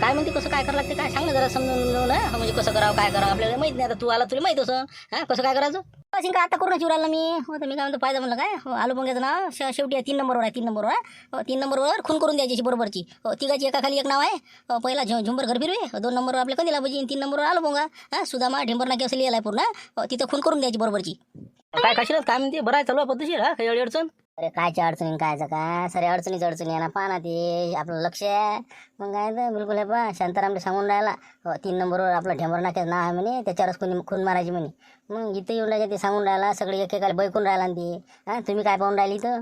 काय म्हणते कसं काय करावं लागते काय सांग ना जरा समजून ना. म्हणजे कसं करावं काय करावं आपल्याला माहीत नाही आता तू आला तुला माहीत असं. हा कसं काय करायचं? हो, असेल काय आता करून चिवरायला मी. हो तर मी काय म्हणतो पाहिजे म्हणलं काय? हो आलू पंग्याचं नाव शे- शेवटी तीन नंबरवर आहे तीन नंबरवर आहे हो तीन नंबरवर खून करून द्यायची बरोबरची. हो तिघाची एका खाली एक नाव आहे. हो, पहिला झु झुंबर घर फिरवे. हो, दोन नंबरवर आपल्या कंदिला भजी तीन नंबरवर आलू पोंगा हा सुदामा ढेंबर नाकी असं लिहिलं आहे पूर्ण. हो, तिथं खून करून द्यायची बरोबरची. काय कशी काय म्हणते? बरं आहे चालू आहे पद्धतशीर हा? काही अडचण अरे कायच्या अडचणी कायचं काय सरे अडचणीच अडचणी आहे ना पहा ना ते. आपलं लक्ष आहे. मग काय तर बिलकुल आहे पहा. शांतारामले सांगून राहिला. हो, तीन नंबरवर आपलं ढेंबर नाक्याचं नाव आहे म्हणे. त्याच्यावरच कोणी खून मारायची म्हणे. मग इथं येऊन राहिले ते सांगून राहिला. सगळे एकेकाला बैकून राहिला आणि ते. हा तुम्ही काय पाहून राहिली इथं?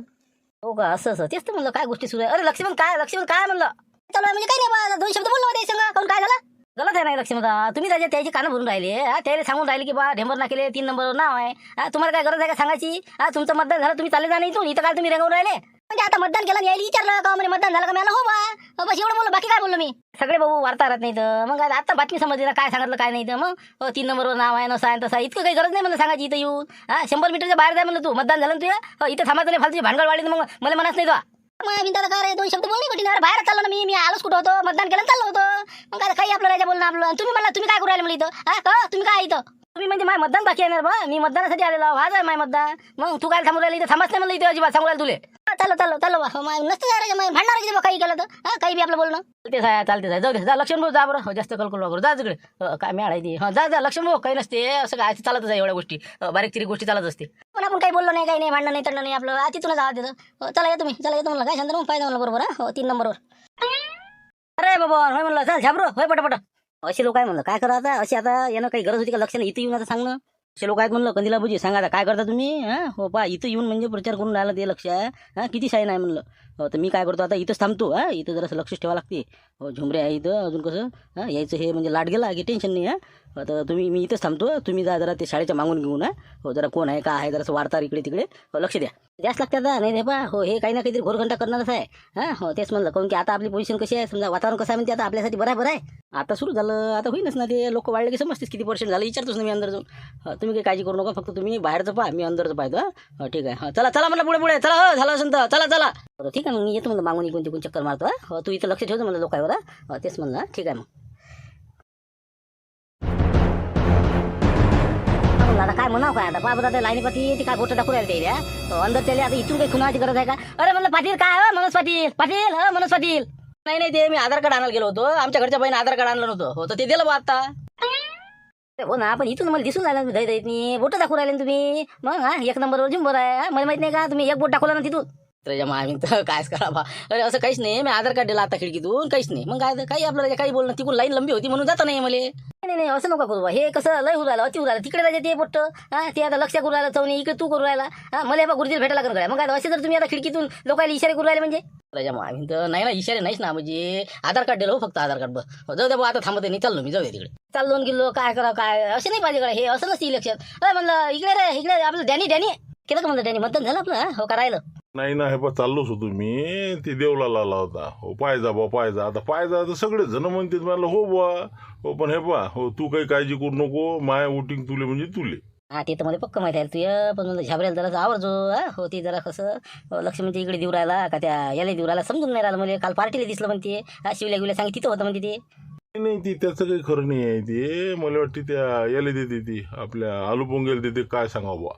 हो का? असं असं. तेच तर म्हणलं काय गोष्टी सुरू आहे? अरे लक्ष्मण काय? लक्ष्मण काय म्हणलं? चालू आहे म्हणजे काही नाही बा दोन शब्द बोललो होते संग. काय झालं? गलत आहे नाही लक्ष्मण तुम्ही त्याच्या त्याची कानं भरून राहिले. हा त्याला सांगून राहिले की बा ढेंबर नाकेले तीन नंबरवर नाव आहे. हा तुम्हाला काय गरज आहे का सांगायची? हा तुमचं मतदान झालं तुम्ही चालले जा नाही इथून. इथं काय तुम्ही रेंगावून राहिले. म्हणजे आता मतदान केलं यायला विचारलं का? म्हणजे मतदान झालं का? मला हो बा. बस एवढं बोललो बाकी काय बोललो मी? सगळे भाऊ वार्ता राहत नाही तर मग आता बातमी समजली ना काय सांगितलं काय नाही. तर मग तीन नंबरवर नाव आहे नसा आहे तसा आहे. इतकं काही गरज नाही म्हणलं सांगायची इथं येऊन. हा शंभर मीटरच्या बाहेर जाय म्हणलं तू. मतदान झालं ना तुझ्या इथं थांबायचं नाही फालतू भांडवल वाढली मग मला मनात नाही तो. मग रे दोन शब्द बोलणे कठीण अरे बाहेर चाललो ना मी. मी आलोच कुठं होतो? मतदान केलं चाललो होतो. मग काय काही आपलं राहायचं बोलणं आपलं. तुम्ही म्हणला तुम्ही काय करू राहिले मला इथं? हा? का? तुम्ही काय इथं? तुम्ही म्हणजे माझं मतदान बाकी येणार बा. मी मतदानासाठी आलेलो वाज आहे माझं मतदान. मग तू काय थांबू राहिली इथं? थांबच नाही म्हणलं इथे अजिबात. सांगू राहिलं तुले. चाललो चाललो बा हो, नसतं जायचं मग भांडणार की बा काही केलं तर? हा काही बी आपलं बोलणं. चालते साहेब चालते साहेब जाऊ दे जा लक्ष्मण भाऊ जा बरं. हो, जास्त कलकल वापरू जा तिकडे. हो, काय मिळाय ती. हा जा जा लक्ष्मण भाऊ काही नसते. असं काय चालतच आहे एवढ्या गोष्टी. बारीक चिरीक गोष्टी चालत असते. पण आपण काही बोललो नाही काही नाही भांडणं नाही तंडणं नाही आपलं. आ, तिथूनच आवाज देतं. चला येतो मी चला येतो म्हणलं. काय शांत मग पाहिजे म्हणलं बरोबर हा? तीन नंबरवर अरे बाबा होय म्हणलं. चल झाबरो. होय पटापट. असे लोक आहे म्हणलं. काय करा आता? असे आता यानं काही गरज होती का लक्ष नाही? इथं येऊन आता सांगणं लोक आहेत म्हणलं कंदिला बुजी सांगा काय करता तुम्ही? हा? हो पा इथं येऊन म्हणजे प्रचार करून राहिला ते लक्ष आहे. हा? किती शाईन आहे म्हणलं. हो तर मी काय करतो आता इथंच थांबतो हा. इथं जरासं लक्ष ठेवा लागते. हो झुमरे आहे इथं अजून कसं हा यायचं हे म्हणजे लाट गेला की टेन्शन नाही हा. हो, तर तुम्ही मी इथंच थांबतो तुम्ही जा जरा ते शाळेच्या मागून घेऊन हा. हो जरा कोण आहे का आहे जरासं वार्तार इकडे तिकडे हो लक्ष द्या. जास्त लागते आता नाही रे बा हो हे काही ना काहीतरी घोरघंटा करणारच आहे हा. हो तेच म्हणलं काऊन की आता आपली पोझिशन कशी आहे? समजा वातावरण कसं आहे म्हणते आता आपल्यासाठी बरं आहे. बरं आहे आता सुरू झालं आता होईनच ना ते लोक वाढले की समजतेच किती पर्सेंट झालं विचारतोच ना मी अंदर जाऊन हो, तुम्ही काही काळजी करू नका फक्त तुम्ही बाहेरचं पहा मी अंदरचं पाहतो हां. हो ठीक आहे. हां चला चला म्हटलं पुढे पुढे चला हो झालं असेल तर चला चला. हो, ठीक आहे मग मी येतो म्हणलं मागून इकून तिकून चक्कर मारतो हो, तू इथं लक्ष ठेवतो म्हणलं लोकांवर हो, तेच म्हणलं ठीक आहे मग. आता काय म्हणावं काय आता? बाबा आता लाईनी ती काय बोट दाखवू राहिले ते हो, अंदर त्याला आता इथून काही खुनाची गरज आहे का? अरे म्हणलं पाटील काय हो मनोज पाटील? पाटील हा मनोज पाटील. नाही नाही ते मी आधार कार्ड आणायला गेलो होतो. आमच्या घरच्या बाईने आधार कार्ड आणलं नव्हतं. हो तर ते दिलं बा आता. हो ना पण इथून मला दिसून राहिलं तुम्ही दैत बोट दाखवू राहिले तुम्ही. मग हा एक नंबरवर जिंबर आहे मला माहीत नाही का तुम्ही एक बोट दाखवला ना तिथून? त्याच्या मामी तर कायच करा बा अरे असं काहीच नाही. मी आधार कार्ड दिलं आता खिडकीतून. काहीच नाही. मग काय काही आपल्याला काही बोलणं तिकून लाईन लंबी होती म्हणून जाता नाही मला. नाही नाही असं नका करू बा हे कसं लय होऊ राहिलं अति होऊ राहिलं. तिकडे राहायचं ते पोट्ट. हा ते आता लक्ष करू राहिलं चवणी इकडे तू करू राहिला. हा मला बा गुरुजीला भेटायला लागणार मग काय असे जर तुम्ही आता खिडकीतून लोकांना इशारे करू राहिले म्हणजे? राजा मामी तर नाही ना इशारे नाहीच ना म्हणजे. आधार कार्ड दिलं हो फक्त आधार कार्ड. बस हो, जाऊ द्या बा आता थांबत नाही चाललो मी. जाऊ द्या तिकडे. चाललो गेलो काय करा काय? असे नाही पाहिजे हे असं नसतं इलेक्शन अरे म्हणलं इकडे रे इकडे आपलं डॅनी डॅनी. केलं का म्हणलं डॅनी? मतदान झालं आपलं हा? हो का राहिलं? नाही ना हे पा चाललोच होतो मी ते देवला लावला होता. हो पायजा बा पायजा आता पायजा तर सगळे जण म्हणतात मला हो बा. हो पण हे पा हो तू काही काळजी करू नको. माया वोटिंग तुले म्हणजे तुले. हा ते तर मला पक्क माहिती आहे. तुझ्या पण झाबऱ्याला जरा आवडतो हा. हो ते जरा कसं हो, लक्ष म्हणजे इकडे देऊ राहिला का त्या याला देऊ राहिला समजून नाही राहिलं म्हणजे काल पार्टीला दिसलं म्हणते. हा शिवल्या गिवल्या सांग तिथं होतं म्हणते ते. नाही, ती त्याचं काही खरं नाही आहे ते. मला वाटते त्या याला देते ती. आपल्या आलू पोंगेला देते काय सांगावं बा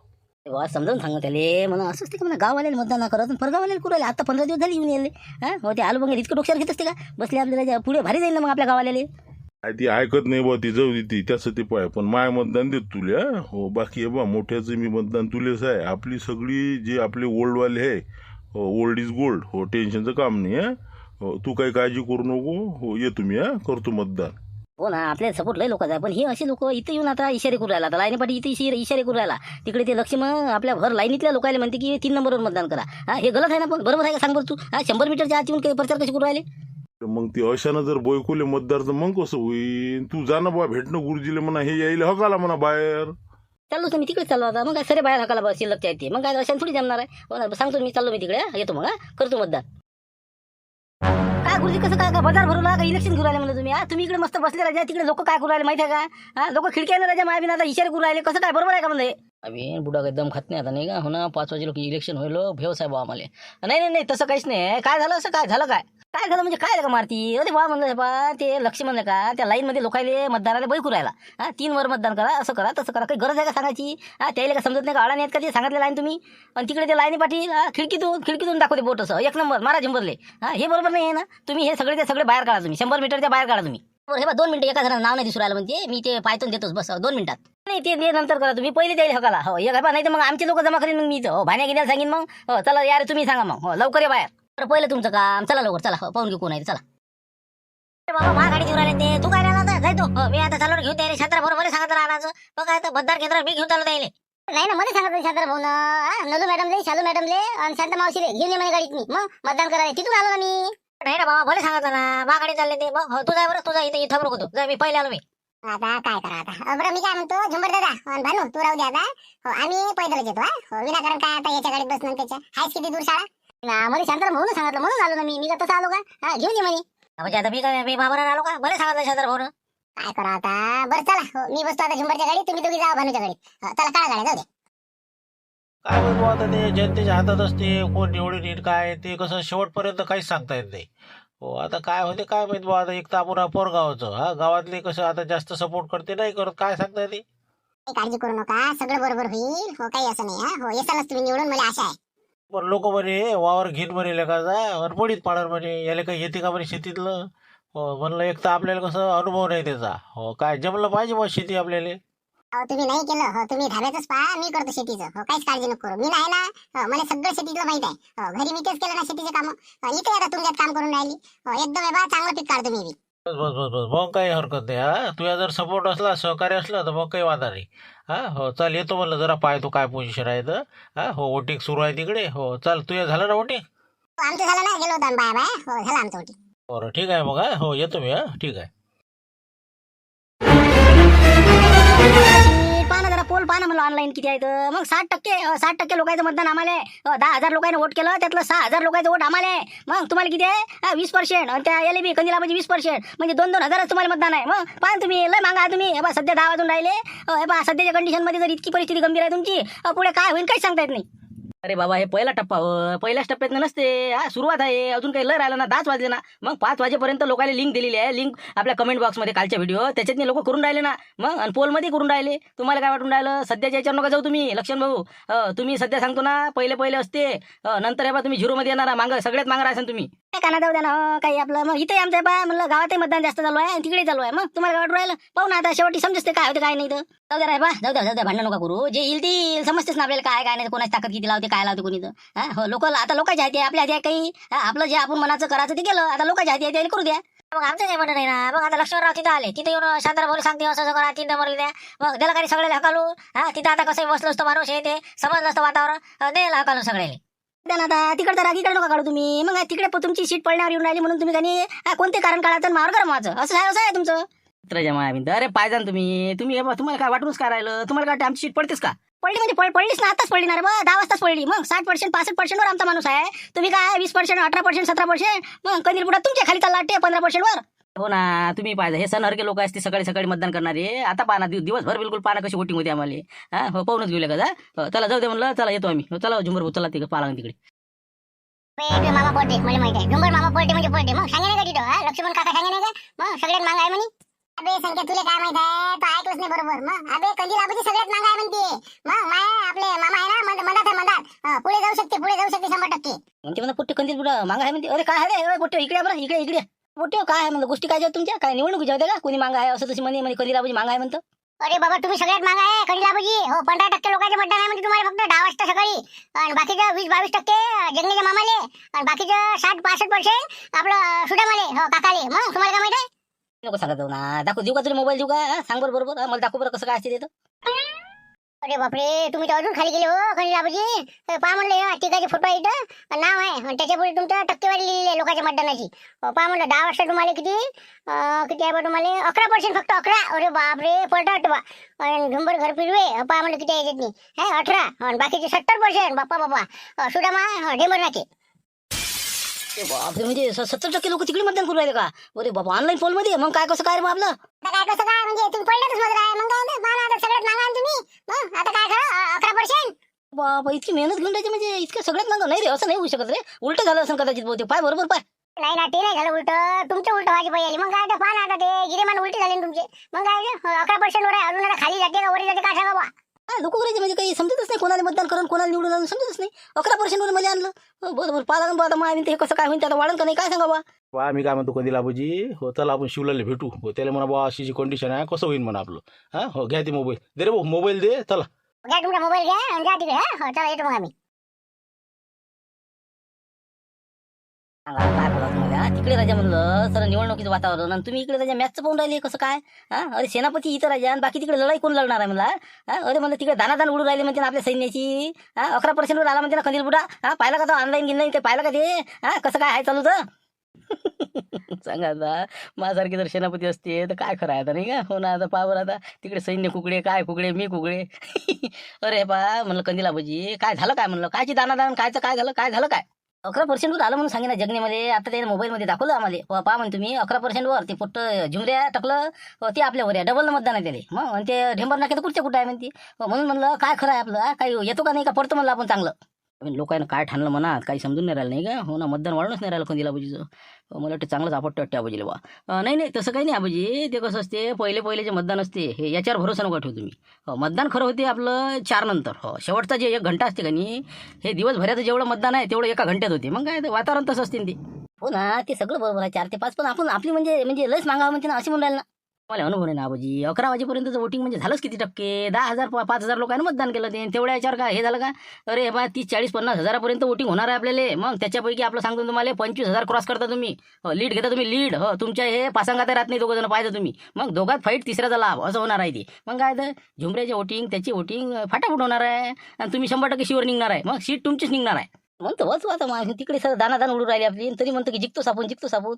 वा समजावून सांगा त्याले म्हणून असं असते का म्हणा गाववाल्याला मतदान न करत परगाववाल्याला करू आले आता पंधरा दिवस झाले येऊन येले हा? हो ते आलो बंगे इतकं डोक्यावर घेत असते का? बसले आपल्याला पुढे भारी जाईल ना मग आपल्या गावाल्याले काय ती ऐकत नाही बा ती जाऊ दे ती त्याचं ते पाय. पण माय मतदान देत तुले हा? हो बाकी आहे बा मोठ्याचं मी मतदान तुलेच आहे. आपली सगळी जे आपले ओल्डवाले आहे हो ओल्ड इज गोल्ड हो टेन्शनचं काम नाही आहे हो तू काही काळजी करू नको हो ये तुम्ही हा? करतो मतदान. हो ना आपल्याला सपोर्ट लय लोकांचा आहे. पण हे असे लोक इथं येऊन आता इशारे करू राहिला. आता लाईनी पाठी इथे इशारे इशारे करू राहिला. तिकडे ते लक्ष मग आपल्या भर लाईनीतल्या लोकांना म्हणते की तीन नंबरवर मतदान करा. हा हे गलत आहे ना पण? बरोबर आहे का? सांग बरं तू. हा शंभर मीटरच्या आत येऊन काही प्रचार कसे करू राहिले? तर मग ते अशानं जर बोयकोले मतदार तर मग कसं होईल? तू जा ना बा भेटणं गुरुजीला म्हणा हे यायला हकाला म्हणा बाहेर. चाललो तर मी तिकडे चाललो आता. मग काय सरे बाहेर हकाला बस शिल्लक येते मग काय अशाने थोडी जमणार आहे? हो ना सांगतो मी चाललो मी तिकडे हा, येतो मग हा. करतो मतदान. काय गुरुजी कसं काय का बाजार भरवला का इलेक्शन करू राहिले म्हणलं तुम्ही हा? तुम्ही इकडे मस्त बसले राजा तिकडे लोक काय करू राहिले माहिती आहे का? हा? लोक खिडक्याने राजा माझ्या आता इशारे करू राहिले कसं काय बरोबर आहे का म्हणजे हे? बुडा काही दम खात नाही आता नाही का हो ना पाच वाजे लोक इलेक्शन होईल भेव साहेब आम्हाला नाही नाही नाही तसं काहीच नाही काय झालं असं काय झालं काय? काय झालं म्हणजे काय का मारती? अरे वा म्हणलं बा ते लक्ष म्हणलं का त्या लाईनमध्ये लोकायले मतदानाला बैकू राहिला. हा तीन वर मतदान करा असं करा तसं करा काही गरज आहे का सांगायची? हा त्याला का समजत नाही का आळा नाहीत का ते? सांगितले लाईन तुम्ही? आणि तिकडे ते लाईन पाठी खिडकीतून खिडकीतून दाखवते बोट असं एक नंबर मारा झिंबरले. हा हे बरोबर नाही आहे ना? तुम्ही हे सगळे ते सगळे बाहेर काढा तुम्ही शंभर मीटरच्या बाहेर काढा तुम्ही. बरं हे बा दोन मिनिटं एका जणांचं नाव नाही दिसू राहिलं म्हणजे मी ते पायथून देतोच बस दोन मिनिटात. नाही ते ते नंतर करा तुम्ही. पहिले द्यायला हकाला हो एक बा नाही तर मग आमचे लोक जमा करीन मग मी इथं. हो भाण्या गिन्याला सांगेन मग. हो चला यार तुम्ही सांगा मग. हो लवकर या बाहेर. बरं पहिलं तुमचं काम. चला लवकर चला. हो, पाहून घेऊ कोण आहे ते, चला. अरे बाबा मा गाडी घेऊन राहिले ते. तू काय राहिला जाय तू. हो, मी आता चालवर घेऊन द्यायला छत्र बरोबर सांगत राहणार बघ आता मतदार केंद्र मी घेऊन चालू द्यायला नाही ना मध्ये सांगत शांतर भाऊ नलू मॅडमले शालू मॅडमले आणि शांत मावशीले. घेऊन ये म्हणे गाडीत मी. मग मतदान करायला. तिथून आलो ना मी. नाही ना बाबा भले सांगितलं ना मा गाडी चालले ते. मग हो, तू जाय बरं. तुझा इथे इथं तू. जाय मी पहिले आलो मी. आता काय करा आता? बरं मी काय म्हणतो झुंबर दादा भानू तू राहू दे आता. हो आम्ही पैदलच येतो हा. हो, विनाकारण काय आता याच्या गाडीत बसणं आणि त्याच्या? हायच किती दूर शाळा? ना मला शांतर म्हणून सांगितलं म्हणून आलो ना मी. मी का तसं आलो का? हा घेऊन ये म्हणे. म्हणजे आता मी काय मी बाबा आलो का? भले सांगितलं छत्र भाऊ काय करा आता? बरं चला. हो, मी बसतो आता झुंबरच्या गाडीत. तुम्ही दोघी जावा भानूच्या गाडीत. हो, चला काढा गाड्या जाऊ दे. काय म्हणतो आता ते जनतेच्या हातात असते कोण निवडून येईल काय ते कसं शेवटपर्यंत काहीच सांगता येत नाही. हो आता काय होते काय माहीत बुवा आता एक तर आपण पोरगावचं हा गावातले कसं आता जास्त सपोर्ट करते नाही करत काय सांगता काही काळजी करू नका सगळं बरोबर होईल हो काही असं नाही हा हो येसालच तुम्ही निवडून मला आशा आहे. पण लोक म्हणे वावर घेईन म्हणे लेखाचा आणि पडीत पाडणार म्हणे याला काही येते का म्हणे शेतीतलं? हो म्हणलं एक तर आपल्याला कसं अनुभव नाही त्याचा हो काय जमलं पाहिजे मग शेती आपल्याला? अहो तुम्ही नाही केलं. हो तुम्ही धाब्यातच पहा मी करतो शेतीचं. हो काहीच काळजी नको करू. मी नाही ना हो, मला सगळं शेतीतलं माहीत आहे. हो, घरी मी तेच केलं ना शेतीचे काम. इथे आता तुमच्यात काम करून राहिली. हो, एकदम हे बा चांगलं पीक काढतो मी बी. बस बस बस बस. मग काही हरकत नाही हा? तुझ्या जर सपोर्ट असला सहकार्य असलं तर मग काही वादा नाही. हा? हो चल येतो म्हणलं जरा पाहतो काय पोझिशन आहे तर. हा? हो वोटिंग सुरू आहे तिकडे. हो चल तुझ्या झालं ना वोटिंग? हो, आमचं झालं ना गेलो होतो आम्ही बाय बाय. हो झालं आमचं होती बरं ठीक आहे मग हा? हो येतो मी हा? ठीक आहे. पोल पाहा म्हणलं ऑनलाईन किती आहे तर मग साठ टक्के साठ टक्के लोकांचं मतदान आम्हाला. दहा हजार लोकांनी वोट केलं त्यातलं सहा हजार लोकांचं वोट आम्हाला. आहे मग तुम्हाला किती आहे? वीस पर्सेंट त्या एल बी कंदिला म्हणजे वीस पर्सेंट म्हणजे दोन दोन हजारच तुम्हाला मतदान आहे. मग पाहा तुम्ही लय मागा आहे तुम्ही बा सध्या दहा वाजून राहिले. बा सध्याच्या कंडिशनमध्ये जर इतकी परिस्थिती गंभीर आहे तुमची पुढे काय होईल काहीच सांगता येत नाही. अरे बाबा हे पहिला टप्पा पहिल्याच टप्प्यात नसते. हा सुरुवात आहे. अजून काही लर राहिलं ना दहाच वाजले ना. मग पाच वाजेपर्यंत लोकांना लिंक दिलेली आहे. लिंक आपल्या कमेंट बॉक्समध्ये कालच्या व्हिडिओ त्याच्यातनी लोक करून राहिले ना. मग आणि पोलमध्ये करून राहिले. तुम्हाला काय वाटून राहिलं? सध्याच्या याच्यावर नका जाऊ तुम्ही लक्षण भाऊ. तुम्ही सध्या सांगतो ना पहिले पहिले असते. नंतर हे बा तुम्ही झिरोमध्ये येणार. मांग सगळ्यात मांग राहाल तुम्ही. काय काना जाऊ द्या ना काही आपलं. मग इथे आमचं बा म्हणलं गावातही मतदान जास्त चालू आहे आणि तिकडे चालू आहे. मग तुम्हाला काय वाटून राहिलं? पाहू ना आता शेवटी समजते काय होते काय नाही तर. जाऊ द्या बा जाऊ द्या जाऊ द्या. भांडण नका करू. जे येईल ते समजतेच ना आपल्याला काय काय नाही कोणाची ताकद किती लावते काय लावते कोणी तर. हा हो लोक आता लोकांच्या हाती आहे, आपल्या हाती काही हा, आपलं जे आपण मनाचं करायचं ते केलं आता लोकांच्या हाती आहे करू द्या. मग आमचं काही म्हणणं नाही ना मग आता लक्ष्मणराव तिथं आले. तिथे येऊन शांताराम भाऊ सांगते असं करा तीन नंबर द्या. मग त्याला काही सगळ्याला हकालू हा तिथं आता कसं बसलो असतो माणूस हे ते समजलं असतं वातावरण द्यायला हकालू सगळ्याला. आता तिकडे तर रागीकडे नका काढू तुम्ही. मग तिकडे प- तुमची सीट पडण्यावर येऊन राहिली म्हणून तुम्ही हा, कोणते कारण काढायचं आणि मावर गरमाचं असं आहे असं आहे तुमचं. जमा अरे पाहिजे ना तुम्ही. तुम्ही हे तुम्हाला काय वाटूनच काय राहिलं तुम्हाला काय आमची सीट पडतेच का? पडली म्हणजे पड- पडलीच ना आताच पडली ना रे बा. दहा वाजताच पडली. मग साठ पर्सेंट पासष्ट पर्सेंटवर आमचा माणूस आहे. तुम्ही काय वीस पर्सेंट अठरा पर्सेंट सतरा पर्सेंट मग कधी पुढे तुमच्या खाली चालला वाटते पंधरा पर्सेंटवर हो ना तुम्ही पाहिजे हे सणहरके लोक असते सकाळी सकाळी मतदान करणारे. आता पाना दिव दिवसभर बिलकुल पाना कशी वोटिंग होती आम्हाला. हा हो पाहूनच घेऊ का हो, चला जाऊ दे म्हणलं चला येतो आम्ही. हो, चला झुंबर भाऊ, चला तिकडे पाला तिकडे. मामा पडते मला माहिती आहे. झुंबर मामा पडते म्हणजे पडते मग सांगे नाही का तिथं? हा? लक्ष्मण काका सांगे नाही का? मग सगळ्यात मांग आहे म्हणे. अबे संख्या तुला काय माहीत आहे? तो ऐकलंच नाही बरोबर मग? अबे कंदील सगळ्यात मांग आहे म्हणते. मग माय आपले मामा आहे ना? मधात आहे मधात. हा, पुढे जाऊ शकते पुढे जाऊ शकते शंभर टक्के. म्हणते म्हणा पुट्टे कंदील पुढं मागा आहे म्हणते. अरे काय आहे रे पुट्टे इकडे बरं इकडे इकडे. पुट्टे काय आहे म्हणलं गोष्टी काय तुमच्या? काय निवडणुकी जाऊ का कोणी मागा आहे असं तशी म्हणे म्हणे कंदील आबाजी मागा आहे म्हणतं? अरे बाबा तुम्ही सगळ्यात मांग आहे कंदील आबाजी हो पंधरा टक्के लोकांचे मतदान आहे म्हणजे तुम्हाला फक्त दहा वाजता सकाळी. आणि बाकीचं वीस बावीस टक्के जंगलीच्या मामाले. आणि बाकीचं साठ पासष्ट पर्सेंट आपलं सुडामाले हो काकाले. मग तुम्हाला काय माहिती आहे? नको सांगत जाऊ ना. दाखव देऊ का तुला मोबाईल देऊ का? सांग बरं बरोबर. मला दाखव बरं कसं काय असते तर. अरे बापरे तुम्ही तर अजून खाली गेले हो खनिल बाबूजी पहा म्हणलं हे फोटो आहे इथं नाव आहे. आणि त्याच्या पुढे तुमचं टक्केवारी लिहिली आहे लोकांच्या मतदानाची. अ, पहा म्हणलं दहा वर्ष तुम्हाला किती किती आहे बा तुम्हाला? अकरा पर्सेंट फक्त अकरा. अरे बापरे पलटा बा. आणि झुंबर घर फिरवे अ, पहा म्हणलं किती आहे याच्यातनी. हे अठरा. आणि बाकीचे सत्तर पर्सेंट बाप्पा बाप्पा. सुदामा ढेंबर नाके. बापरे म्हणजे सत्तर टक्के लोक तिकडे मतदान करू राहिले का? अरे बाबा ऑनलाईन पोलमध्ये? मग काय कसं काय रे आपलं आता काय कसं काय? म्हणजे तुम्ही पडलं मग काय मग काय आता सगळ्यात मागा तुम्ही. मग आता काय करा? बाबा इतकी मेहनत घेऊन राहायची म्हणजे इतकं सगळ्यात मागं? नाही रे असं नाही होऊ शकत रे. उलट झालं असं कदाचित बहुतेक. पाय बरोबर पाय. नाही ना ते नाही झालं उलट. तुमचं उलट व्हायची पाहिजे मग काय पहा ना आता ते गिरेमान उलटी झाली तुमचे. मग काय अकरा पर्सेंट वर आहे. अजून खाली जाते का वरी जाते. काय सांगा काय डोकं करायचं? म्हणजे काही समजतच नाही कोणाला मतदान करून कोणाला निवडून आणून समजतच नाही. अकरा पर्सेंटवर मला आणलं. बरोबर पाहा लागून बा आता मग हे कसं काय होईल ते आता वाढन का नाही काय सांगा बा? बा मी काय म्हणतो कधी लाभूजी? हो चला आपण शिवलाला भेटू. हो त्याला म्हणा बा अशी जी कंडिशन आहे कसं होईल म्हणा आपलं? हा हो घ्या ते मोबाईल दे रे भाऊ मोबाईल दे चला. घ्या तुमचा मोबाईल घ्या आणि जा तिकडे हा? हो, चला येतो मग आम्ही. काय तिकडे राजा म्हणलं सर निवडणुकीचं वातावरण आणि तुम्ही इकडे राजा मॅचचं पाहून राहिले कसं काय? हा? अरे सेनापती इथं राजा आणि बाकी तिकडे लढाई कोण लढणार आहे मला अरे म्हणलं तिकडे दानादान उडून राहिले म्हणते ना आपल्या सैन्याची हा? अकरा पर्सेंटवर आला म्हणते ना खंदील बुडा हा? पाहिला का तो ऑनलाईन गिनलाईन ते पाहिलं का ते? हा? कसं काय आहे चालू तर? सांगा आता माझ्यासारखे जर सेनापती असते तर काय खरं आहे आता नाही का? हो ना आता पावर आता तिकडे सैन्य कुकडे काय कुकडे मी कुकडे? अरे पा म्हणलं कंदिला भजी काय झालं काय म्हणलं? कायची दानादान कायचं काय झालं काय झालं काय? अकरा पर्सेंटवर आलं म्हणून सांगितलं ना आता त्याने मोबाईलमध्ये दाखवलं आम्हाला. पहा म्हणतो तुम्ही अकरा पर्सेंटवर ते पोट्ट झुमऱ्या टाकलं ते आपल्यावर आहे. डबल मतदान आहे त्याला. मग आणि ते ढेंबर नाक्यात कुठच्या कुठं आहे म्हणते म्हणून म्हणलं काय खरं आहे आपलं? काय काही येतो का नाही का? पडतो म्हणलं आपण चांगलं. लोकांना काय ठाणलं मनात काही समजून नाही राहिलं नाही का? हो ना मतदान वाढूनच नाही राहिलं कंदिला आबाजीचं? हो, मला वाटतं चांगलंच आपटतं वाटते आबाजीला बा. नाही नाही तसं काही नाही आबाजी. ते कसं असते पहिले पहिले जे मतदान असते हे याच्यावर भरोसा नका ठेवू तुम्ही. हो, मतदान खरं होते आपलं चार नंतर. हो शेवटचा जे एक घंटा असते का नाही हे दिवसभराचं जेवढं मतदान आहे तेवढं एका घंट्यात होते. मग काय ते वातावरण तसं असते ना ते. हो ना ते सगळं बरोबर आहे. चार ते पाच पण आपण आपली म्हणजे म्हणजे लस मागावं म्हणते ना अशी म्हणून राहिलं ना. मला अनुभव नाही ना आबाजी अकरा वाजेपर्यंतचं वोटिंग म्हणजे झालंच किती टक्के? दहा हजार पा- पाच हजार लोकांनी मतदान केलं ते. तेवढ्या याच्यावर काय हे झालं का? अरे बा तीस चाळीस पन्नास हजारापर्यंत वोटिंग होणार आहे आपल्याला. मग त्याच्यापैकी आपलं सांगतो तुम्हाला पंचवीस हजार क्रॉस करता तुम्ही. लीड घेता तुम्ही लीड हो तुमच्या हे पासांगात राहत नाही दोघं जण पाहिजे तुम्ही. मग दोघात फाईट तिसऱ्याचा लाभ असं होणार आहे ते. मग काय तर झुमऱ्याची वोटिंग त्याची वोटिंग फाटाफूट होणार आहे. आणि तुम्ही शंभर टक्के शिवर निघणार आहे. मग सीट तुमचीच निघणार आहे. म्हणतो बस आता मग तिकडे सर दानादान उडून राहिली आपली. तरी म्हणतो की जिंकतो सापून जिंकतो सापून.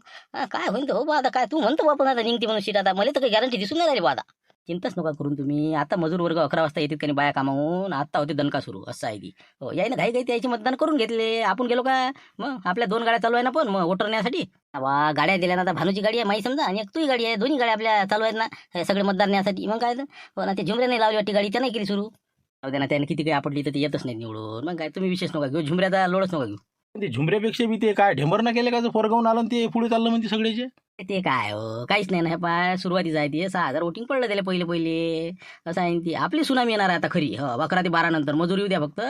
काय म्हणतो हो बा आता काय तू म्हणतो बा पण आता निघते म्हणून शीट आता. मला तर काही गॅरंटी दिसून नाही राहिली बा आता. चिंताच नका करून तुम्ही. आता मजूर वर्ग अकरा वाजता येतात काही बाया कामावून आता होते दणका सुरू असं आहे ती हो यायनं घाई घाई त्याची मतदान करून घेतले. आपण गेलो का? मग आपल्या दोन गाड्या चालू आहे ना पण मग वोटर नेण्यासाठी वा गाड्या दिल्या ना आता. भानूची गाडी आहे माहिती समजा. आणि एक तुही गाडी आहे. दोन्ही गाड्या आपल्या चालू आहेत ना. सगळे मतदार नेण्यासाठी मग काय तर? हो, ते झुमऱ्या नाही लावली वाटते गाडी. त्या नाही केली सुरू. जाऊ दे ना त्याने किती काही आपटली तर ते येतच नाही निवडून. मग काय तुम्ही विशेष नका घेऊ झुमऱ्याचा लोडच नका घेऊ. ते झुमऱ्यापेक्षा बी ते काय ढेंबर ना केले का जो पोरगावून आलं आणि ते पुढे चाललं म्हणते सगळेचे? ते काय हो काहीच नाही ना हे पाय सुरुवातीच आहे ते. सहा हजार वोटिंग पडलं त्याला पहिले पहिले. असं आहे ती. आपली सुनामी येणार आहे आता खरी. हो अकरा ते बारा नंतर. मजुरी येऊ द्या फक्त.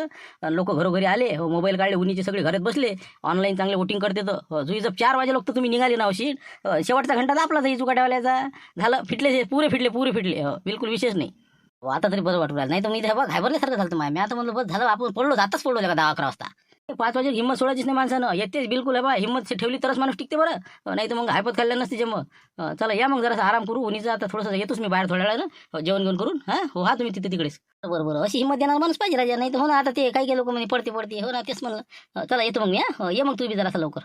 लोक घरोघरी आले हो मोबाईल काढले उन्हीचे सगळे घरात बसले. ऑनलाईन चांगले वोटिंग करते तर. हो जुई जर चार वाजे लोक तर तुम्ही निघाले ना अशी शेवटचा घंटा दापला जाई चुकाट्यावाल्याचा झालं फिटले पुरे फिटले पुरे फिटले. हो बिलकुल विशेष नाही. हो, हो, आता तरी बरं वाटू राहिलं. नाही तर मी बघ घाबरल्यासारखं झालं तुम्हाला. मी आता म्हणलं बस झालं आपण पडलो आताच पडलो का दहा अकरा वाजता. पाच वाजे हिंमत सोडायचीच नाही माणसानं. येतेच बिलकुल आहे बा हिंमत ठेवली तरच माणूस टिकते बरं. हो, नाही तर मग हायपत खाल्ल्या नसते मग हो, चला या मग जरासा आराम करू. उन्हीचा आता थोडंसं येतोच मी बाहेर थोड्या वेळानं. जेवण घेऊन करून. हा? हो हा तुम्ही तिथे तिकडेच. बरं बरं. अशी हिंमत देणार माणूस पाहिजे राजा. नाही तर हो ना आता ते काही काही लोक म्हणजे पडते पडते. हो ना तेच म्हणलं. चला येतो मग मी हा? ये मग तुम्ही जरासा लवकर.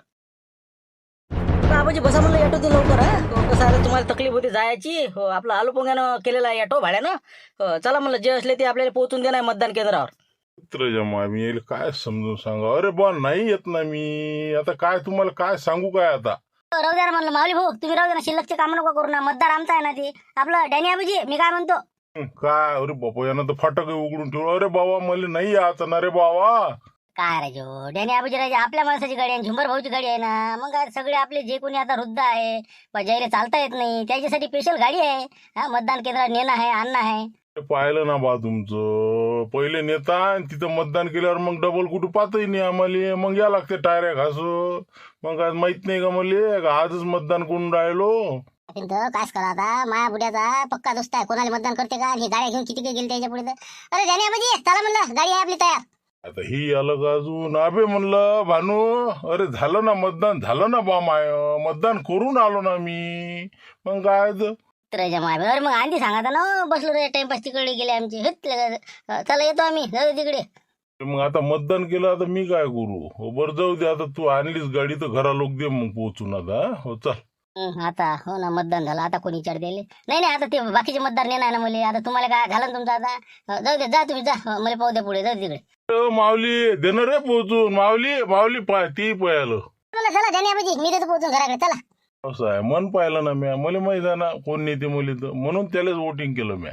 बाबाजी बसा म्हणलं येतो ते लवकर हा? हो, कसं आता तुम्हाला तकलीफ होती जायची? हो आपलं आलू पोंग्यानं केलेला आहे ऑटो भाड्यानं. हो, चला म्हणलं जे असले ते आपल्याला पोहोचून देणार मतदान केंद्रावर. मित्र जमा मी याला काय समजून सांगा? अरे बा नाही येत ना मी. आता काय तुम्हाला काय सांगू काय आता? हो, राहू द्या ना म्हणलं माऊली भाऊ तुम्ही राहू द्या ना शिल्लकचे काम नको करू ना मतदार आमचा आहे ना ते. आपलं डॅनी अभिजी मी काय म्हणतो? हं, काय अरे बाबा यानं तर फाटक उघडून ठेवलं. अरे बाबा मला नाही यायचं ना रे बाबा. काय डॅनी अभिजी राजे आपल्या माणसाची गाडी आहे झुंबर भाऊची गाडी आहे ना. मग काय सगळे आपले जे कोणी आता वृद्ध आहे व ज्याला चालता येत नाही त्याच्यासाठी स्पेशल गाडी आहे. हा मतदान केंद्रात नेणं आहे आणणं आहे. ते पाहिलं ना बा तुमचं. पहिले नेता आणि तिथं मतदान केल्यावर मग डबल कुठं पाहतही नाही आम्हाला. मग या लागते टायऱ्या घासू. मग आज माहीत नाही का मला का आजच मतदान करून राहिलो? तिथं कास करा आता? माया बुड्याचा पक्का दोस्त आहे. कोणाला मतदान करते का? हे गाड्या घेऊन किती काही गेले त्याच्या पुढे तर? अरे अभिजी चला म्हणलं. गाडी आहे आपली तयार. आता ही आलं का अजून? अबे म्हणलं भानू अरे झालं ना मतदान झालं ना बा माय मतदान करून आलो ना मी. मग काय तर. मग आधी सांगा ना बसलो रे टाइमपास तिकडे गेले आमचे. हेच लगा- चला येतो आम्ही जाऊ दे तिकडे. मग आता मतदान केलं आता मी काय करू? हो बरं जाऊ दे आता तू आणलीस गाडी तर घरा लोक दे मग पोहोचून आता हा? हो चल. आता हो ना मतदान झालं. आता कोणी विचार द्यायले नाही नाही आता ते बाकीचे मतदार नेणार ना मला. आता तुम्हाला काय झालं ना तुमचं आता? जाऊ दे जा तुम्ही जा. मला पाहू द्या पुढे. जाऊ दे तिकडे माऊली देणार रे पोहोचून. माऊली माऊली पाय ती पाहिलं चला जाण्याबाजी मी देतो पोहोचून घराकडे. चला. असं आहे. मन पाहिलं ना म्या. मला माहीत आहे ना कोण नेते मुली तर. म्हणून त्यालाच वोटिंग केलं म्या.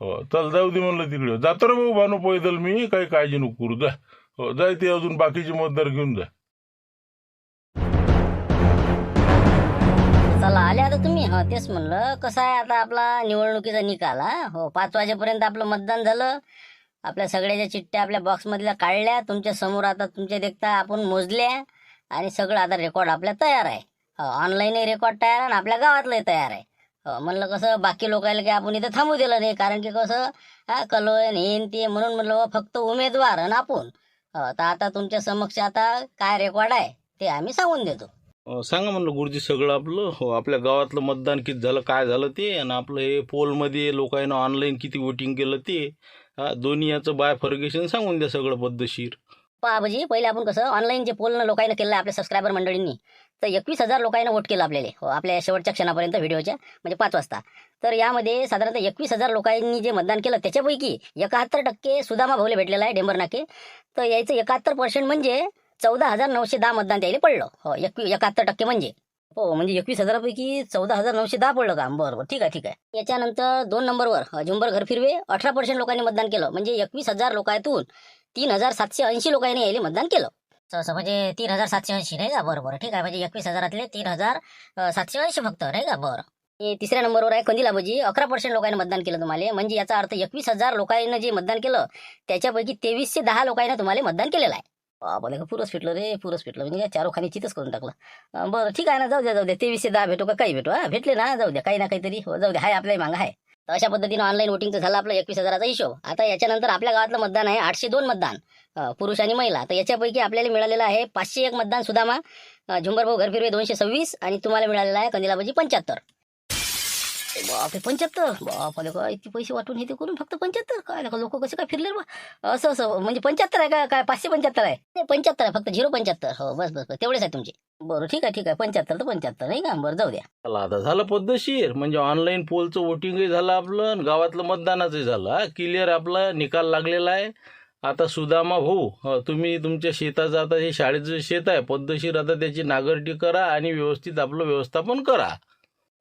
हो चल जाऊ दे म्हणलं तिकडे. जातो रे भाऊ भानू पैदल मी. काही काळजी नको करू. जा. हो जाय ते अजून बाकीचे मतदार घेऊन जा. आले आता तुम्ही? हा तेच म्हणलं. कसं आहे आता आपला निवडणुकीचा निकाल हा? हो पाच वाजेपर्यंत आपलं मतदान झालं. आपल्या सगळ्याच्या चिठ्ठ्या आपल्या बॉक्समधल्या काढल्या. तुमच्यासमोर आता तुमच्या देखता आपण मोजल्या. आणि सगळं आता रेकॉर्ड आपल्या तयार आहे. हो, ऑनलाईनही रेकॉर्ड तयार आहे आणि आपल्या गावातलंही तयार आहे. हो, म्हणलं कसं बाकी लोकांना की आपण इथं थांबू दिलं नाही. कारण की कसं हा कलोयन हेन ते म्हणून म्हणलं फक्त उमेदवार आणि आपण. तर आता तुमच्या समक्ष आता काय रेकॉर्ड आहे ते आम्ही सांगून देतो. सांगा म्हणलं गुरुजी सगळं आपलं? हो आपल्या गावातलं मतदान किती झालं काय झालं ते? आणि आपलं हे पोलमध्ये लोकांना ऑनलाईन किती वोटिंग केलं ते? हा दोन्ही याचं बाय फर्गेशन सांगून द्या सगळं पद्धतशीर. बाबाजी पहिले आपण कसं ऑनलाईन जे पोलनं लोकांना केलं आपल्या सबस्क्रायबर मंडळींनी तर एकवीस हजार लोकांना वोट केलं आपल्याला. हो आपल्या शेवटच्या क्षणापर्यंत व्हिडिओच्या म्हणजे पाच वाजता. तर यामध्ये साधारणतः एकवीस हजार लोकांनी जे मतदान केलं त्याच्यापैकी एकाहत्तर टक्के सुदामा भाऊले भेटलेला आहे डेंबरनाके तर यायचं एकाहत्तर पर्सेंट म्हणजे चौदा हजार नऊशे दहा मतदान त्याला पडलं. हो एकवी एकाहत्तर टक्के म्हणजे. हो म्हणजे एकवीस हजारापैकी चौदा हजार नऊशे दहा पडलं का बरं बरं. ठीक आहे ठीक आहे. याच्यानंतर दोन नंबरवर झुंबर घर फिरवे अठरा पर्सेंट लोकांनी मतदान केलं. म्हणजे एकवीस हजार लोकांतून तीन हजार सातशे ऐंशी लोकांनी यायला मतदान केलं. असं म्हणजे तीन हजार सातशे ऐंशी नाही का? बरं बरं. ठीक आहे म्हणजे एकवीस हजारातले तीन हजार सातशे ऐंशी फक्त नाही का? बरं. तिसऱ्या नंबरवर आहे कंदिलाबाजी अकरा पर्सेंट लोकांनी मतदान केलं तुम्हाला. म्हणजे याचा अर्थ एकवीस हजार लोकांनी जे मतदान केलं त्याच्यापैकी तेवीसशे दहा लोकांनी तुम्हाला मतदान केलेलं आहे. बाबा का पुरंच फिटलं रे पुरंच फिटलं. म्हणजे काय चारो चितच करून टाकलं. बरं ठीक आहे ना जाऊ द्या जाऊ द्या. तेवीसशे दहा भेटो का काही भेटो हा? भेटले ना जाऊ द्या. काही ना काहीतरी हो जाऊ द्या. हाय आपल्या मागा आहे तर अशा पद्धतीने ऑनलाईन वोटिंगचं झालं आपलं एकवीस हजाराचा हिशोब. आता याच्यानंतर आपल्या गावातलं मतदान आहे आठशे दोन मतदान पुरुष आणि महिला. तर याच्यापैकी आपल्याला मिळालेलं आहे पाचशे एक मतदान सुदामा झुंबरभाऊ घरफिरवे दोनशे सव्वीस आणि तुम्हाला मिळालेलं आहे कंदिलाबाजी पंच्याहत्तर. बापरे पंच्याहत्तर? बापरे का इतके पैसे वाटून हे ते करून फक्त पंच्याहत्तर? काय लोक कसे काय फिरले बा? असं असं म्हणजे पंच्याहत्तर आहे का काय पाचशे पंच्याहत्तर आहे? नाही, पंच्याहत्तर आहे फक्त झिरो पंच्याहत्तर. हो बस बस बस तेवढेच आहे तुमचे. बरं ठीक आहे ठीक आहे पंच्याहत्तर तर पंच्याहत्तर नाही का? बरं जाऊ द्या. चला आता झालं पद्धतशीर. म्हणजे ऑनलाईन पोलचं वोटिंगही झालं आपलं आणि गावातलं मतदानाचंही झालं. क्लिअर आपला निकाल लागलेला आहे. आता सुदामा भाऊ तुम्ही तुमच्या शेताचं आता हे शाळेचं शेत आहे. पद्धतशीर आता त्याची नागरटी करा आणि व्यवस्थित आपलं व्यवस्थापन करा.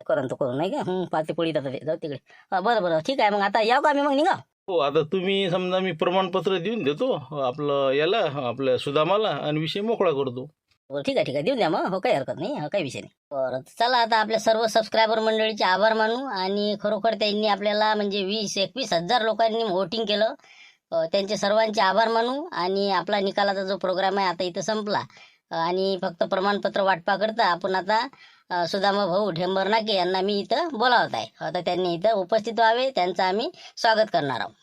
करून तो करून नाही का? हं, पाच पडीत आता ते जाऊ तिकडे. हा, बरं बरं ठीक आहे मग आता याव का आम्ही मग निघा? हो आता तुम्ही समजा मी प्रमाणपत्र देऊन देतो आपलं याला आपल्या सुदामाला आणि विषय मोकळा करतो. बरं ठीक आहे ठीक आहे देऊन द्या मग हो काही हरकत नाही हो, काही विषय नाही. बरं चला आता आपल्या सर्व सबस्क्रायबर मंडळीचे आभार मानू आणि खरोखर त्यांनी आपल्याला म्हणजे वीस एकवीस हजार लोकांनी वोटिंग केलं. अं, त्यांचे सर्वांचे आभार मानू आणि आपला निकालाचा जो प्रोग्राम आहे आता इथं संपला. अं, आणि फक्त प्रमाणपत्र वाटपा करता आपण आता सुदामा भाऊ ढेंबरनाके यांना मी इथं बोलावत आहे आता त्यांनी इथं उपस्थित व्हावे त्यांचं आम्ही स्वागत करणार आहोत.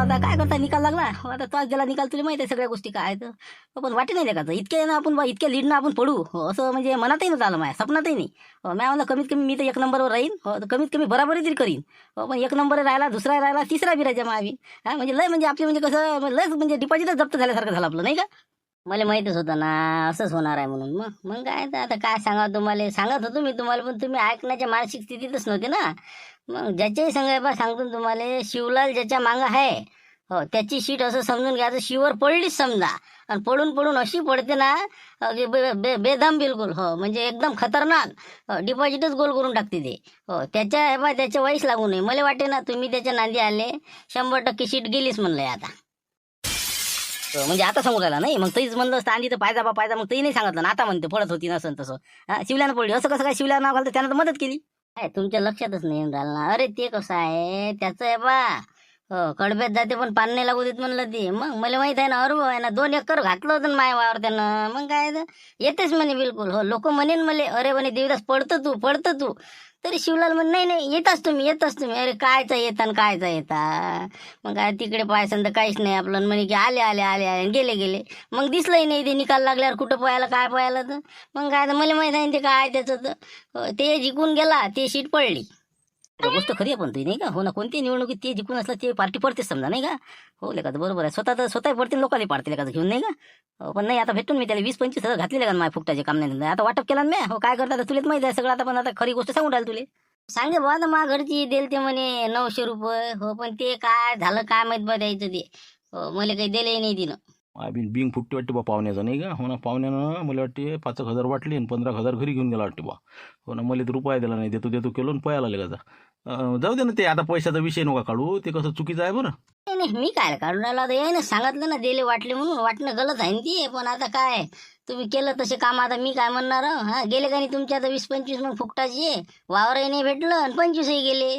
आता काय करता निकाल लागला? आता त्रास गेला निकाल तुला माहिती आहे सगळ्या गोष्टी काय पण वाटे नाही लेखाचं इतके ना आपण बा इतक्या लीडनं आपण पडू. हो, असं म्हणजे मनातही नव्हतं आलं माझ्या सपनातही नाही. हो, मॅ म्हणलं कमीत कमी मी तर एक नंबरवर राहीन. हो, तर कमीत कमी बराबरी तरी करीन. पण एक नंबर राहिला दुसरा राहिला तिसरा बी मावी हा म्हणजे लय म्हणजे आपली म्हणजे कसं लय म्हणजे डिपॉझिटच जप्त झाल्यासारखं झालं आपलं नाही का? मला माहितच होतं ना असंच होणार आहे म्हणून. मग मग काय तर आता काय सांगा तुम्हाला? सांगत होतो मी तुम्हाला पण तुम्ही ऐकण्याच्या मानसिक स्थितीतच नव्हते ना. मग ज्याच्याही संग बा सांगतो तुम्हाला शिवलाल ज्याच्या मागं आहे हो त्याची शीट असं समजून घ्यायचं शिवर पडलीच समजा. आणि पडून पडून अशी पडते ना की बे- बे- बेदम बिलकुल हो म्हणजे एकदम खतरनाक डिपॉझिटच गोल करून टाकते ते. हो त्याच्या बा त्याच्या वाईस लागू नये. मला वाटे ना तुम्ही त्याच्या नांदी आले शंभर टक्के शीट गेलीच म्हणलंय आता. म्हणजे आता सांगू आला नाही. मग तरीच म्हणलं असतं आणि तर पायजा बा पायजा मग तरी नाही सांगितलं. ना आता म्हणते पडत होती नसन तसं. हा शिवल्यानं पडली. असं कसं काय शिवल्यानं नाव घालतं? त्यानं तर मदत केली. काय तुमच्या लक्षातच नाही येऊन राहिलं ना? अरे ते कसं आहे? त्याचं आहे बा. हो कडब्यात जाते पण पान नाही लागू देत म्हणलं ते. मग मला माहीत आहे ना अनुभव आहे ना दोन एकर घातलं होतं माय वावर त्यानं. मग काय तर येतेच म्हणे बिलकुल. हो लोक म्हणेन मले अरे म्हणे देवदास पडतं तू पडतं तू. तरी शिवलाल म्हणे नाही नाही येताच तुम्ही असतो तुम्ही. अरे कायचा येता आणि कायचा येता? मग काय तिकडे पाहायचं तर काहीच नाही आपलं. म्हणे की आले आले आले आले. आणि गेले गेले. मग दिसलंही नाही ते निकाल लागल्यावर कुठं पाहायला काय पाहायला तर. मग काय तर मला माहीत आहे ते काय त्याचं तर. ते जिंकून गेला ते शीट पडली. गोष्ट खरी आहे पण ती नाही का? हो ना कोणती निवडणुकीत ते जिंकून असलं ते पार्टी पडतेच समजा नाही का? हो लेखा बरोबर आहे. स्वतः तर स्वतः पडतील लोकांनी पाडते लेखाचं घेऊन नाही का? पण नाही आता भेटून मी त्याला वीस पंचवीस हजार घातलेले का माझ्या फुकटाचे काम नाही आता वाटप केला ना मी. हो काय करता तुला माहिती आहे सगळं. आता पण आता खरी गोष्ट सांगून राहिली तुले. सांगे बा ना मा घरची देल ते म्हणे नऊशे रुपये. हो पण ते काय झालं काय माहीत बा द्यायचं ते. हो मला काही दिले नाही दिलं बिन बिंग फुटते वाटते बा पाहुण्याचं नाही का? हो ना पाहुण्यानं मला वाटते पाच एक हजार वाटले आणि पंधरा हजार घरी घेऊन गेला वाटते बा हो ना मला तर रुपया दिला नाही. देतो देतो केलो आणि पयाला लागला जाऊ दे ना ते आता पैशाचा विषय नका काढू ते कसं चुकीचं आहे बरं. नाही नाही मी काय काढून राहिलो आता यायनं सांगितलं ना दिले वाटले म्हणून वाटणं गलत आहे ना ती पण आता काय? तुम्ही केलं तसे काम आता मी काय म्हणणार? हं? हा गेले का नाही तुमच्या आता वीस पंचवीस मग फुकटाचे. वावरही नाही भेटलं आणि पंचवीसही गेले.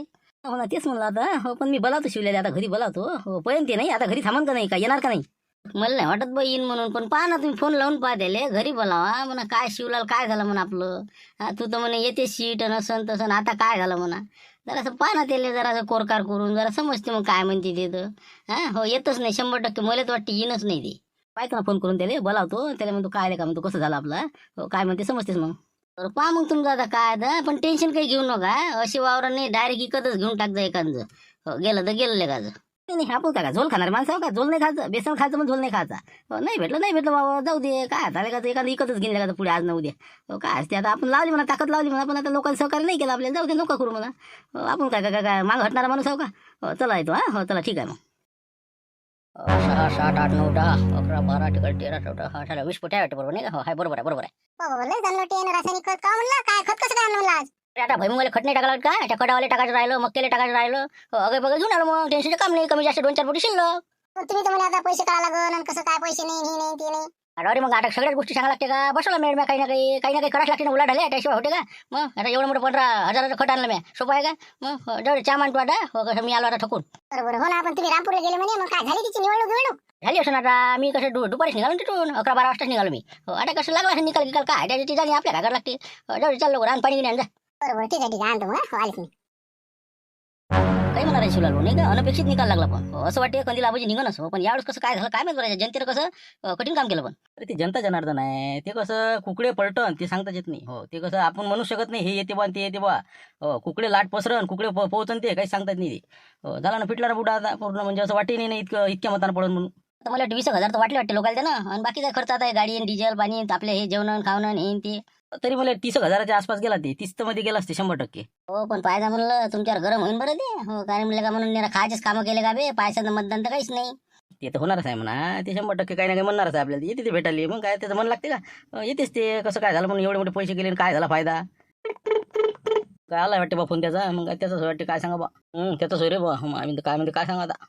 हो ना तेच म्हणलं आता. हो पण मी बोलावतो शिवलेले आता घरी बोलावतो. हो पण ते नाही आता घरी थांबन का नाही का येणार का नाही? मला नाही वाटत बा येईन म्हणून पण पहा ना तुम्ही फोन लावून पहा त्याले घरी बोलावा म्हणा काय शिवलाल काय झालं म्हणा आपलं? हा तू तर म्हणे येते सीट आणि असं आणि तसं आणि आता काय झालं म्हणा? जरासं पहा ना त्याला जरासं कोरकार करून जरा समजते मग काय म्हणते ते तर. हा हो येतच नाही शंभर टक्के. मलाच वाटते येईनच नाही ते. पाहिजे ना फोन करून त्याला बोलावतो त्याला म्हणतो काय का म्हणतो कसं झालं आपला? हो काय म्हणते समजतेस मग. तर पहा मग तुमचं आता काय आता पण टेन्शन काही घेऊ नका. अशी वावरं नाही डायरेक्ट इकतच घेऊन टाकतं एखादं. हो गेलं तर गेलं लेखाचं. नाही नाही आपण काय? का झोल खाणार माणसं हो का? झोल नाही खायचं बेसन खायचं मग झोल नाही खायचा. नाही भेटलं नाही भेटलं बाबा जाऊ दे. काय झालं का एखादं इकतच घेऊन का पुढे आज ना उद्या? काय असते आता? आपण लावली म्हणा ताकद लावली म्हणा पण आता लोकांनी सहकार्य नाही केलं आपल्याला. जाऊ दे नका करू म्हणा. आपण काय काय काय माग हटणारा माणूस हो का? चला येतो हा. हो चला ठीक आहे मग. सहा सात आठ नऊ दहा अकरा बारा तिकडे तेरा चौदा हा साला वीस पोट्या वाटते बरोबर नाही का? हो हाय बरोबर आहे बरोबर आहे. हो, बाबा लय जाणलं ते रासायनिक खत का म्हणलं? काय खत कसं काय आणलं म्हणलं आज? आता भैमुगाला खत नाही टाकला का? त्या खडावाले टाकायचं राहिलं मक्केले टाकायचं राहिलं. हो, अगे बघा घेऊन आलो मग. टेन्शनचं काम नाही. कमी जास्त दोन चार पोटी शिल्लक. मग तुम्ही तर मला आता पैसे काढा लागन. आणि कसं काय पैसे नाही हे नाही ते नाही. अरे मग आता सगळ्याच गोष्टी सांगा लागते का? बसवला मॅडम काही ना काही काही ना काही करावं लागते ना उलाढ आले त्याशिवाय होते का? मग आता एवढं मोठं पंधरा हजाराचं खत आणलं मी. सोपं आहे का? मग हो, जाऊ दे, चहा मांडतो आता. हो कसं मी आलो आता ठकून बरोबर. हो ना पण तुम्ही रामपूरला गेले म्हणे. मग काय झाली तिची निवडणूक निवडणूक? झाली असं आता. मी कसं दु दुपारीच निघालो ना तिथून. अकरा बारा वाजताच निघालो मी. हो, आता कसं लागला असं निकाल निकाल काय? त्याची जाणी आपल्या काय करावं लागते. हो, जाऊ दे, चाल लवकर. आणि पाणी घेऊन जा. बरोबर ठीक आहे ठीक आहे. आणतो मग हो, आलीच मी. काही म्हणणार आहे शिवलाल भाऊ, नाही का? अनपेक्षित निकाल लागला पण. हो, असं वाटते कंदील आबाजी निघणच हो पण यावेळेस कसं काय झालं काय माहिती बरं जनतेनं कसं अं, कठीण काम केलं पण. अरे ते जनता जनार्दन आहे. ते कसं कुकडे पलटन ते सांगताच येत नाही. हो ते कसं आपण म्हणू शकत नाही हे येते बा आणि ते येते बा. हो कुकडे लाट पसरन कुकडे प- पोहोचन ते काही सांगता येत नाही ते. हो झाला ना फिटला ना बुडा आता पूर्ण म्हणजे असं वाटे नाही इतकं इतक्या मतानं पडून म्हणून. आता मला वाटतं वीस एक हजार तर वाटले वाटते लोकांना आणि बाकी काय खर्च आता आहे गाडी आणि डिझेल पाणी आपले हे जेवण खावणं हे आणि ते. तरी मला तीस हजाराच्या आसपास गेला ते. तीस तर मध्ये गेला असते शंभर टक्के. हो पण पायचा म्हणलं तुमच्यावर गरम होईन बरं ते. हो काय म्हणलं का म्हणून खायचेच कामं केले का बे? पायसाचं मतदान तर काहीच नाही. ते तर होणारच आहे म्हणा. ते शंभर टक्के काही ना काही म्हणणारच आहे आपल्याला. येते ते भेटायला. मग काय त्याचं मन लागते का? येतेच ते. कसं काय झालं म्हणून एवढे मोठे पैसे गेले आणि काय झाला फायदा? काय आला वाटते बा फोन त्याचा? मग काय त्याचं वाटते काय सांगा बा? त्याचं सोय रे बा. आम्ही काय म्हणते काय सांगा आता?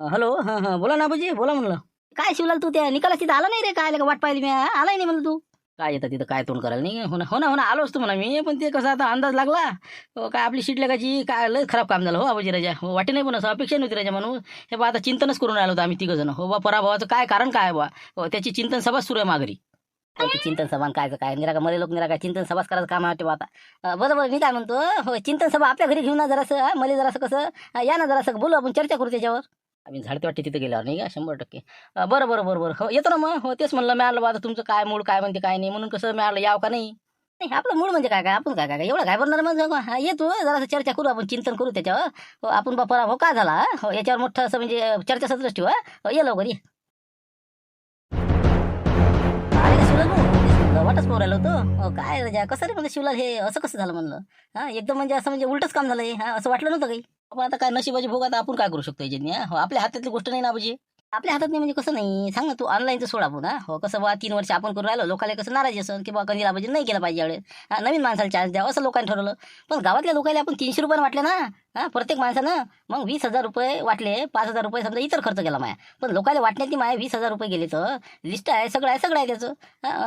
हॅलो हां हां. बोला ना बाबूजी बोला म्हणलं. काय शिवलाल तू त्या? निकालास तिथं आला नाही रे काय आलं का वाट पाहिली मी? आलाय नाही म्हणलं तू? काय येतं तिथं काय तोंड करायला? नाही हो ना हो ना हो ना आलो असतो म्हणा मी पण ते कसं आता अंदाज लागला. हो काय आपली शीट लगायची काय लय खराब काम झालं हो आबाजी राजा. हो वाटे नाही पण असं अपेक्षा नव्हती राजा म्हणून. हे बा आता चिंतनच करून राहिलो होतो आम्ही तिघ जण. हो बा पराभवाचं काय कारण काय बा? हो त्याची चिंतन सभाच सुरू आहे माघारी. हो, चिंतन सभा आणि कायचं काय निराका मले लोक निराका चिंतन सभाच करायचं काम वाटते आता. बरोबर बरं बरं मी काय म्हणतो हो चिंतन सभा आपल्या घरी घेऊन ना जरासं मले मला जरासं कसं या ना जरासं बोलू आपण चर्चा करू त्याच्यावर. आम्ही झाडते वाटते तिथे गेल्यावर नाही का? शंभर टक्के. बरं बरं बरं बरं. हो येतो ना मग. हो तेच म्हणलं मिळालं बा आता तुमचं काय मूड काय म्हणते काय नाही. म्हणून कसं मिळालं याव का नाही? नाही आपलं मूड म्हणजे काय काय? आपण काय काय काय? एवढं काय बोलणार मग हा येतो जरासं चर्चा करू आपण चिंतन करू त्याच्यावर. हो, आपण बापरा हो काय झाला हो? याच्यावर मोठं असं म्हणजे चर्चा सत्रच हो ये लवकर ये. वाटच पोर राहिलो होतो. हो काय राजा कसं रे म्हणजे शिवलाल हे असं कसं झालं म्हणलं? हा एकदम म्हणजे असं म्हणजे उलटच काम झालं हे. हा असं वाटलं नव्हतं काही. पण आता काय नशिबाची भोग आता आपण काय करू शकतो याच्यानी हा? हो आपल्या हातातली गोष्ट नाही ना बाजी आपल्या हातात नाही म्हणजे कसं नाही. सांग ना तू ऑनलाईनचं सोड आपण हा हो कसं बा तीन वर्ष आपण करून राहिलो लोकांना कसं नाराजी असं की बा कंदील पाहिजे नाही केला पाहिजे यावेळेस. हा, नवीन माणसाला चान्स द्यावा असं लोकांनी ठरवलं. पण गावातल्या लोकांना आपण तीनशे रुपये वाटले ना हा प्रत्येक माणसानं मग वीस हजार रुपये वाटले पाच हजार रुपये समजा इतर खर्च केला माया. पण लोकांना वाटण्यात माया वीस हजार रुपये गेले तर लिस्ट आहे सगळं आहे सगळं आहे त्याचं.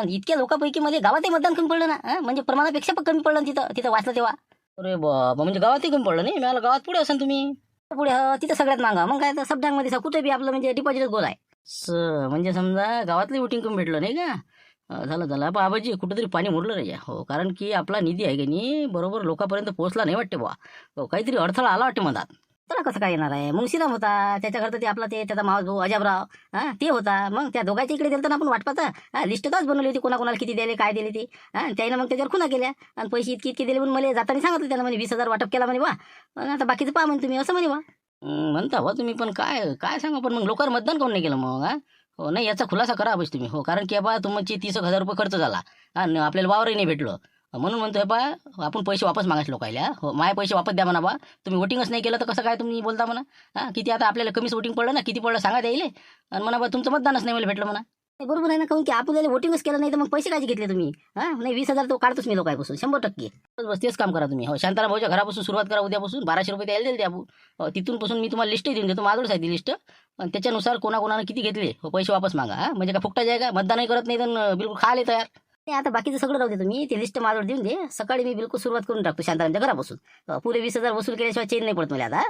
इतक्या लोकांपैकी म्हणजे गावातही मतदान कमी पडलं ना म्हणजे प्रमाणापेक्षा पण कमी पडलं ना तिथं तिथं वाचलं तेव्हा. अरे बाबा म्हणजे गावातही कमी पडलं नाही? मला गावात पुढे असेल तुम्ही. पुढे तिथं सगळ्यात मागा. मग काय तर सबमध्ये कुठे बी आपलं म्हणजे डिपॉझिट गोल आहे. स म्हणजे समजा गावातली वोटिंग कमी भेटलं नाही का? झालं झालं. बाबाजी कुठेतरी पाणी मोडलं रे हो कारण की आपला निधी आहे की नाही बरोबर लोकांपर्यंत पोहोचला नाही वाटते बा हो, काहीतरी अडथळा आला वाटते मधात. तुला कसं काय येणार आहे? मुंशीराम होता. त्याच्याकडं ते आपला ते त्याचा मावस भाऊ अजाबराव हा ते होता. मग त्या दोघांच्या इकडे दिलं ना आपण वाटपाचा. लिस्ट काच बनवली होती. कोणाकोणाला किती दिले काय दिले ते. हा त्यानं मग त्याच्यावर खुना केल्या. आणि पैसे इतके इतके दिले म्हणून मला जाताना सांगितलं त्यानं म्हणे वीस हजार वाटप केला म्हणे बा. आता बाकीचं पहा म्हणे तुम्ही असं म्हणे बा. म्हणता हो तुम्ही पण काय काय सांगा पण मग लोकांवर मतदान कोण नाही केलं मग हा? हो नाही याचा खुलासा करा बस तुम्ही. हो कारण की बा तुमची तीस एक हजार रुपये खर्च झाला. आणि आपल्याला वावरही नाही भेटलो. म्हणून म्हणतोय बा आपण पैसे वापस मागायचे लोकायला हो? माझे पैसे वापस द्या म्हणा बा. तुम्ही वोटिंगच नाही केलं तर कसं काय तुम्ही बोलता म्हणा? हां किती आता आपल्याला कमीच वोटिंग पडलं ना किती पडलं सांगा द्यायले. आणि म्हणा बा तुमचं मतदानच नाही मला भेटलं म्हणा. नाही, बरोबर आहे ना काहून की आपल्याला वोटिंगच केलं नाही तर मग पैसे काय घेतले तुम्ही? हां नाही वीस हजार तो काढतोच मी लोकांपासून शंभर टक्के. बस बस तेच काम करा तुम्ही. हो शांताराम भाऊच्या घरापासून सुरुवात करा उद्यापासून. बाराशे रुपये द्यायला देईल आपण हो, तिथून पासून मी तुम्हाला लिस्ट देऊन देतो माझ्याकडे आहे ती लिस्ट आणि त्याच्यानुसार कोणाकोणानं किती घेतले. हो पैसे वापस मागा हां? म्हणजे काय फुकटा जाय का? मतदानही करत नाही तर बिलकुल खाले तयार. नाही आता बाकीचं सगळं राहू दे तुम्ही. ते लिस्ट माझ्यावर देऊन दे. सकाळी मी बिलकुल सुरुवात करून टाकतो शांतारामच्या घरापासून. पुरे वीस हजार वसूल केल्याशिवाय चेन नाही पडत मला आता.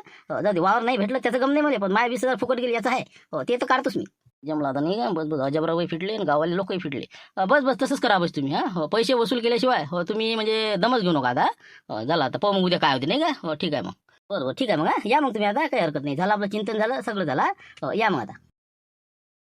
जाऊ दे वावर नाही भेटलं त्याचं गम नाही मला पण माझ्या वीस हजार फुकट गेली याचं आहे. हो ते तर काढतोच मी. जमला आता नाही बस बस अजबरावही फिटले आणि गावाले लोकही फिटले. बस बस तसंच करा बस तुम्ही हां. हो, पैसे वसूल केल्याशिवाय हो तुम्ही म्हणजे दमच घेऊ नका आता. झाला झालं आता पाहू मग उद्या काय होते नाही का? हो ठीक आहे मग. बरोबर ठीक आहे मग या मग तुम्ही आता काही हरकत नाही. झालं आपलं चिंतन झालं सगळं झालं. हो, या मग आता.